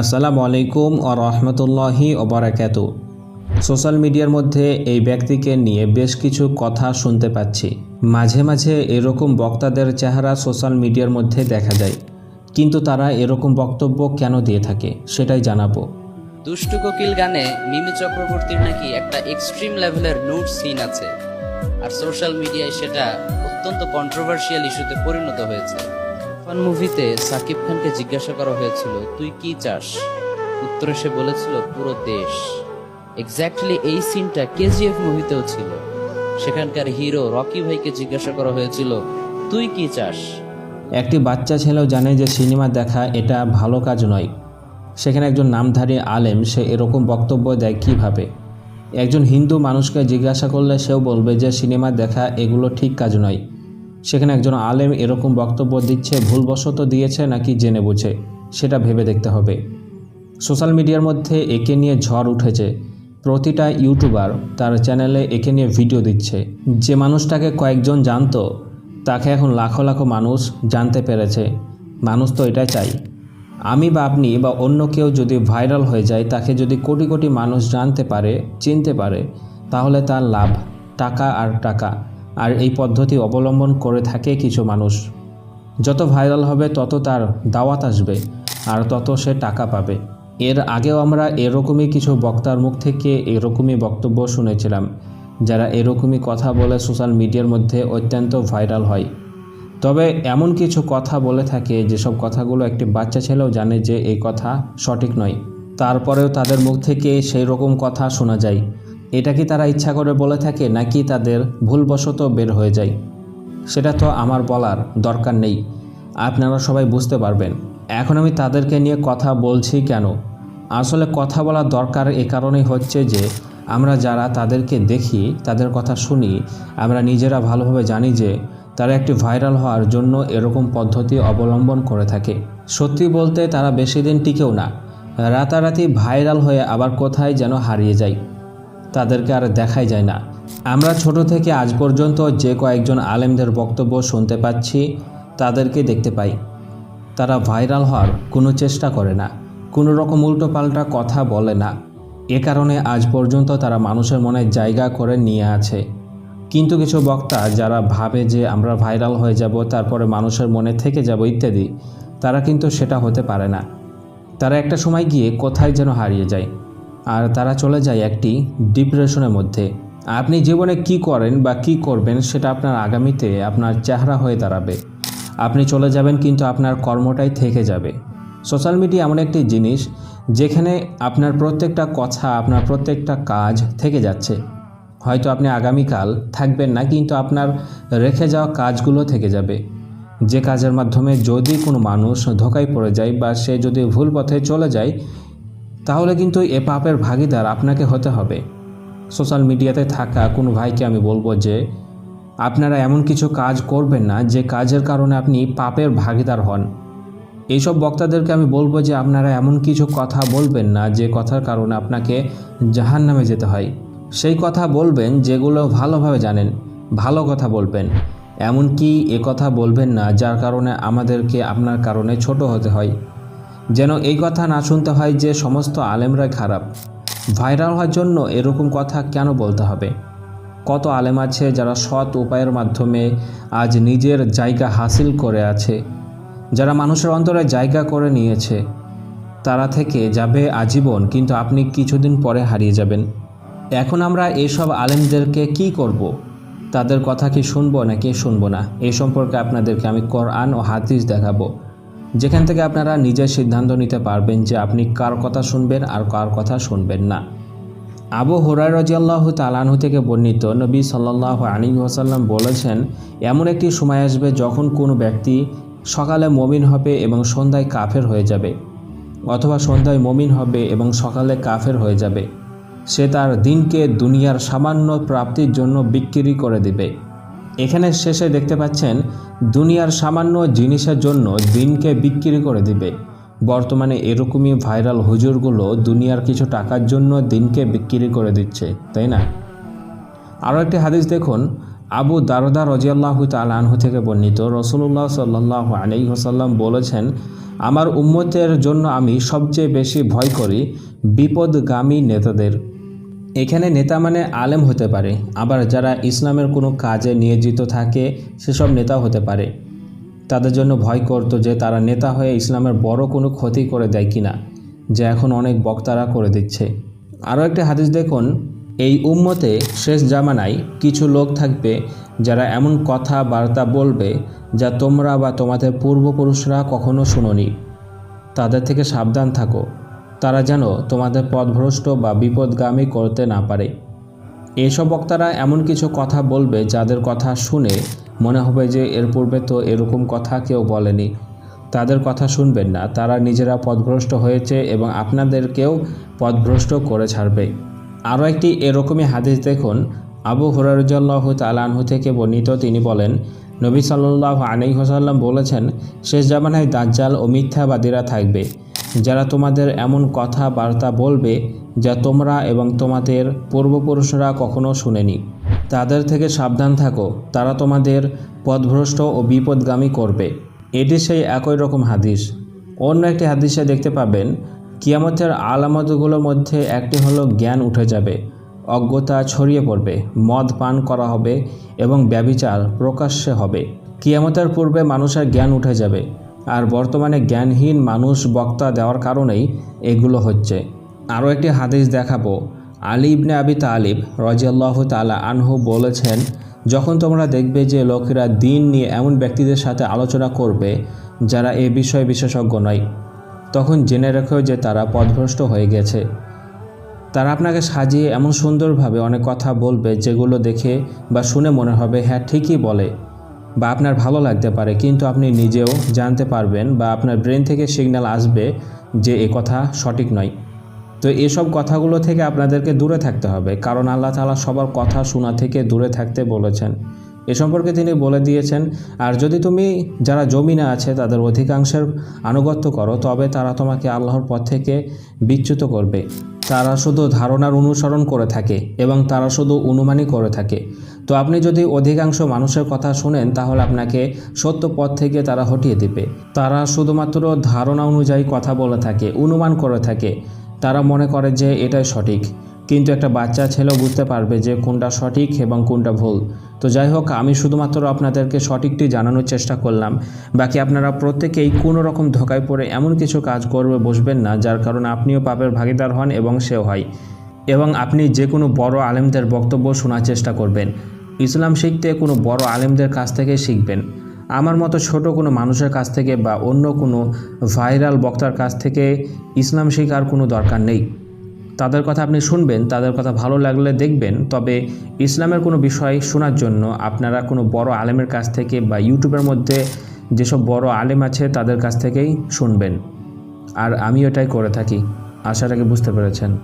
আসসালামু আলাইকুম ও রহমতুল্লাহি ওবরাকাত। সোশ্যাল মিডিয়ার মধ্যে এই ব্যক্তিকে নিয়ে বেশ কিছু কথা শুনতে পাচ্ছি। মাঝে মাঝে এরকম বক্তাদের চেহারা সোশ্যাল মিডিয়ার মধ্যে দেখা যায়। কিন্তু তারা এরকম বক্তব্য কেন দিয়ে থাকে, সেটাই জানাব। দুষ্টু কোকিল গানে মিমি চক্রবর্তীর নাকি একটা এক্সট্রিম লেভেলের নুড সিন আছে। আর সোশ্যাল মিডিয়ায় সেটা অত্যন্ত কন্ট্রোভার্সিয়াল ইস্যুতে পরিণত হয়েছে। ফান মুভিতে সাকিব খানকে জিজ্ঞাসা করা হয়েছিল, তুই কি চাস? উত্তরে সে বলেছিল, পুরো দেশ। এক্স্যাক্টলি এই সিনটা কেজিএফ মুভিতেও ছিল। সেখানকার হিরো রকি ভাইকে জিজ্ঞাসা করা হয়েছিল, তুই কি চাস? একটি বাচ্চা ছেলেও জানে যে সিনেমা দেখা এটা ভালো কাজ নয়। সেখানে একজন নামধারী আলেম, সে এরকম বক্তব্য দেয় কীভাবে? একজন হিন্দু মানুষকে জিজ্ঞাসা করলে সেও বলবে যে সিনেমা দেখা এগুলো ঠিক কাজ নয়। সেখানে একজন আলেম এরকম বক্তব্য দিচ্ছে, ভুলবশত দিয়েছে নাকি জেনে বুঝে, সেটা ভেবে দেখতে হবে। সোশ্যাল মিডিয়ার মধ্যে একে নিয়ে ঝড় উঠেছে। প্রতিটা ইউটিউবার তার চ্যানেলে একে নিয়ে ভিডিও দিচ্ছে। যে মানুষটাকে কয়েকজন জানতো, তাকে এখন লাখো লাখো মানুষ জানতে পেরেছে। মানুষ তো এটাই চাই আমি বা আপনি বা অন্য কেউ যদি ভাইরাল হয়ে যায়, তাকে যদি কোটি কোটি মানুষ জানতে পারে, চিনতে পারে, তাহলে তার লাভ টাকা আর টাকা। আর এই পদ্ধতি অবলম্বন করে থাকে কিছু মানুষ। যত ভাইরাল হবে, তত তার দাওয়াত আসবে আর তত সে টাকা পাবে। এর আগেও আমরা এরকমই কিছু বক্তার মুখ থেকে এরকমই বক্তব্য শুনেছিলাম, যারা এরকমই কথা বলে সোশ্যাল মিডিয়ার মধ্যে অত্যন্ত ভাইরাল হয়। তবে এমন কিছু কথা বলে থাকে, যেসব কথাগুলো একটি বাচ্চা ছেলেও জানে যে এই কথা সঠিক নয়। তারপরেও তাদের মুখ থেকে সেই রকম কথা শোনা যায়। এটা কি তারা ইচ্ছা করে বলে থাকে নাকি তাদের ভুলবশত বের হয়ে যায়? সেটা তো আমার বলার দরকার নেই। আপনারা সবাই বুঝতে পারবেন। এখন আমি তাদেরকে নিয়ে কথা বলছি কেন? আসলে কথা বলার দরকার এ কারণেই হচ্ছে যে, আমরা যারা তাদেরকে দেখি, তাদের কথা শুনি, আমরা নিজেরা ভালোভাবে জানি যে, তারা একটি ভাইরাল হওয়ার জন্য এরকম পদ্ধতি অবলম্বন করে থাকে। সত্যি বলতে তারা বেশি দিন টিকেও না। রাতারাতি ভাইরাল হয়ে আবার কোথায় যেন হারিয়ে যায়। তাদেরকে আর দেখাই যায় না। আমরা ছোট থেকে আজ পর্যন্ত যে কয়েকজন আলেমদের বক্তব্য শুনতে পাচ্ছি, তাদেরকে দেখতে পাই। তারা ভাইরাল হওয়ার কোনো চেষ্টা করে না, কোনো রকম উল্টোপাল্টা কথা বলে না। এ কারণে আজ পর্যন্ত তারা মানুষের মনে জায়গা করে নিয়ে আছে। কিন্তু কিছু বক্তা যারা ভাবে যে আমরা ভাইরাল হয়ে যাব, তারপরে মানুষের মনে থেকে যাব ইত্যাদি, তারা কিন্তু সেটা হতে পারে না। তারা একটা সময় গিয়ে কোথায় যেন হারিয়ে যায়। আর তারা চলে যায় একটি ডিপ্রেশনের মধ্যে। আপনি জীবনে কি করেন বা কি করবেন সেটা আপনার আগামীতে আপনার চেহারা হয়ে দাঁড়াবে। আপনি চলে যাবেন কিন্তু আপনার কর্মটাই থেকে যাবে। সোশ্যাল মিডিয়া এমন একটি জিনিস যেখানে আপনার প্রত্যেকটা কথা, আপনার প্রত্যেকটা কাজ থেকে যাচ্ছে। হয়তো আপনি আগামীকাল থাকবেন না কিন্তু আপনার রেখে যাওয়া কাজগুলো থেকে যাবে। যে কাজের মাধ্যমে যদি কোনো মানুষ ধোকায় পড়ে যায় বা সে যদি ভুল পথে চলে যায় তাহলে কিন্তু এ পাপের ভাগিদার আপনাকে হতে হবে। সোশ্যাল মিডিয়াতে থাকা কোনো ভাইকে আমি বলব যে, আপনারা এমন কিছু কাজ করবেন না যে কাজের কারণে আপনি পাপের ভাগিদার হন। এইসব বক্তাদেরকে আমি বলব যে, আপনারা এমন কিছু কথা বলবেন না যে কথার কারণে আপনাকে জাহান নামে যেতে হয়। সেই কথা বলবেন যেগুলো ভালোভাবে জানেন, ভালো কথা বলবেন। এমনকি এ কথা বলবেন না যার কারণে আমাদেরকে আপনার কারণে ছোট হতে হয়। যেন এই কথা না শুনতে হয় যে সমস্ত আলেমরাই খারাপ। ভাইরাল হওয়ার জন্য এরকম কথা কেন বলতে হবে? কত আলেম আছে যারা সৎ উপায়ের মাধ্যমে আজ নিজের জায়গা হাসিল করে আছে? যারা মানুষের অন্তরে জায়গা করে নিয়েছে, তারা থেকে যাবে আজীবন, কিন্তু আপনি কিছুদিন পরে হারিয়ে যাবেন। এখন আমরা এইসব আলেমদেরকে কি করব। তাদের কথা কি শুনব নাকি শুনব না? এই সম্পর্কে আপনাদেরকে আমি কোরআন ও হাদিস দেখাবো। যেখান থেকে আপনারা নিজের সিদ্ধান্ত নিতে পারবেন যে আপনি কার কথা শুনবেন আর কার কথা শুনবেন না। আবু হুরাই রাজিয়াল্লাহ তালানহু থেকে বর্ণিত নবী সাল্লাহ আলী ওসাল্লাম বলেছেন, এমন একটি সময় আসবে যখন কোনো ব্যক্তি সকালে মমিন হবে এবং সন্ধ্যায় কাফের হয়ে যাবে, অথবা সন্ধ্যায় মমিন হবে এবং সকালে কাফের হয়ে যাবে। সে তার দিনকে দুনিয়ার সামান্য প্রাপ্তির জন্য বিক্রি করে দিবে। এখানে শেষে দেখতে পাচ্ছেন, দুনিয়ার সামান্য জিনিসের জন্য দিনকে বিক্রি করে দিবে। বর্তমানে এরকমই ভাইরাল হুজুরগুলো দুনিয়ার কিছু টাকার জন্য দিনকে বিক্রি করে দিচ্ছে, তাই না? আরও একটি হাদিস দেখুন, আবু দারদা রজিয়াল্লাহ তালানহু থেকে বর্ণিত রসুল্লাহ সাল্লাহ আলী হোসাল্লাম বলেছেন, আমার উম্মতের জন্য আমি সবচেয়ে বেশি ভয় করি বিপদগামী নেতাদের। এখানে নেতা মানে আলেম হতে পারে, আবার যারা ইসলামের কোনো কাজে নিয়োজিত থাকে, সেসব নেতা হতে পারে। তাদের জন্য ভয় করতো যে তারা নেতা হয়ে ইসলামের বড় কোনো ক্ষতি করে দেয় কিনা, যা এখন অনেক বক্তারা করে দিচ্ছে। আরও একটি হাদিস দেখুন, এই উম্মতে শেষ জামানায় কিছু লোক থাকবে যারা এমন কথা বার্তা বলবে যা তোমরা বা তোমাদের পূর্বপুরুষরা কখনো শুনোনি। তাদের থেকে সাবধান থাকো। তারা যেন তোমাদের পথভ্রষ্ট বা বিপদগামী করতে না পারে। এসব বক্তারা এমন কিছু কথা বলবে যাদের কথা শুনে মনে হবে যে এর পূর্বে তো এরকম কথা কেউ বলেনি। তাদের কথা শুনবেন না। তারা নিজেরা পথভ্রষ্ট হয়েছে এবং আপনাদেরকেও পথভ্রষ্ট করে ছাড়বে। আরও একটি এরকমই হাদিস দেখুন। আবু হরারজাল্লাহ তালাহু থেকে বর্ণিত। তিনি বলেন, নবী সাল্লাহ আলী বলেছেন, শেষ জামানায় দাজ্জাল ও মিথ্যাবাদীরা থাকবে। যারা তোমাদের এমন কথা বার্তা বলবে যা তোমরা এবং তোমাদের পূর্বপুরুষরা কখনো শুনেনি। তাদের থেকে সাবধান থাকো, তারা তোমাদের পথভ্রষ্ট ও বিপদগামী করবে। এটি সেই একই রকম হাদিস। অন্য একটি হাদিসে দেখতে পাবেন, কিয়ামতের আলামতগুলোর মধ্যে একটি হলো জ্ঞান উঠে যাবে, অজ্ঞতা ছড়িয়ে পড়বে, মদ পান করা হবে এবং ব্যবিচার প্রকাশ্যে হবে। কিয়ামতের পূর্বে মানুষের জ্ঞান উঠে যাবে। আর বর্তমানে জ্ঞানহীন মানুষ বক্তা দেওয়ার কারণেই এগুলো হচ্ছে। আরও একটি হাদিস দেখাবো। আলী ইবনে আবি তালিব রজিয়াল্লাহ তালা আনহু বলেছেন, যখন তোমরা দেখবে যে লোকেরা দিন নিয়ে এমন ব্যক্তিদের সাথে আলোচনা করবে যারা এ বিষয়ে বিশেষজ্ঞ নয়, তখন জেনে রেখো যে তারা পথভ্রষ্ট হয়ে গেছে। তারা আপনাকে সাজিয়ে এমন সুন্দরভাবে অনেক কথা বলবে যেগুলো দেখে বা শুনে মনে হবে হ্যাঁ ঠিকই বলে। বা আপনার ভালো লাগতে পারে, কিন্তু আপনি নিজেও জানতে পারবেন বা আপনার ব্রেন থেকে সিগন্যাল আসবে যে এ কথা সঠিক নয়। তো এসব কথাগুলো থেকে আপনাদেরকে দূরে থাকতে হবে, কারণ আল্লাহ তালা সবার কথা শোনা থেকে দূরে থাকতে বলেছেন। এ সম্পর্কে তিনি বলে দিয়েছেন, আর যদি তুমি যারা জমিনে আছে তাদের অধিকাংশের আনুগত্য করো, তবে তারা তোমাকে আল্লাহর পথ থেকে বিচ্যুত করবে। তারা শুধু ধারণার অনুসরণ করে থাকে এবং তারা শুধু অনুমানই করে থাকে। তো আপনি যদি অধিকাংশ মানুষের কথা শুনেন, তাহলে আপনাকে সত্য পথ থেকে তারা হটিয়ে দেবে। তারা শুধুমাত্র ধারণা অনুযায়ী কথা বলে থাকে, অনুমান করে থাকে। তারা মনে করে যে এটাই সঠিক। কিন্তু একটা বাচ্চা ছেলেও বুঝতে পারবে যে কোনটা সঠিক এবং কোনটা ভুল। তো যাই হোক, আমি শুধুমাত্র আপনাদেরকে সঠিকটি জানানোর চেষ্টা করলাম। বাকি আপনারা প্রত্যেকেই কোনো রকম ধোকায় পড়ে এমন কিছু কাজ করবে বসবেন না, যার কারণে আপনিও পাপের ভাগিদার হন এবং সেও হয়। এবং আপনি যে কোনো বড় আলেমদের বক্তব্য শোনার চেষ্টা করবেন। ইসলাম শিখতে কোনো বড় আলেমদের কাছ থেকে শিখবেন। আমার মতো ছোট কোনো মানুষের কাছ থেকে বা অন্য কোনো ভাইরাল বক্তার কাছ থেকে ইসলাম শেখার কোনো দরকার নেই। তাদের কথা আপনি শুনবেন, তাদের কথা ভালো লাগলে দেখবেন, তবে ইসলামের কোনো বিষয় শোনার জন্য আপনারা কোনো বড় আলেমের কাছ থেকে বা ইউটিউবের মধ্যে যেসব বড় আলেম আছে তাদের কাছ থেকেই শুনবেন। আর আমি এটাই করে থাকি। আশাটাকে বুঝতে পেরেছেন।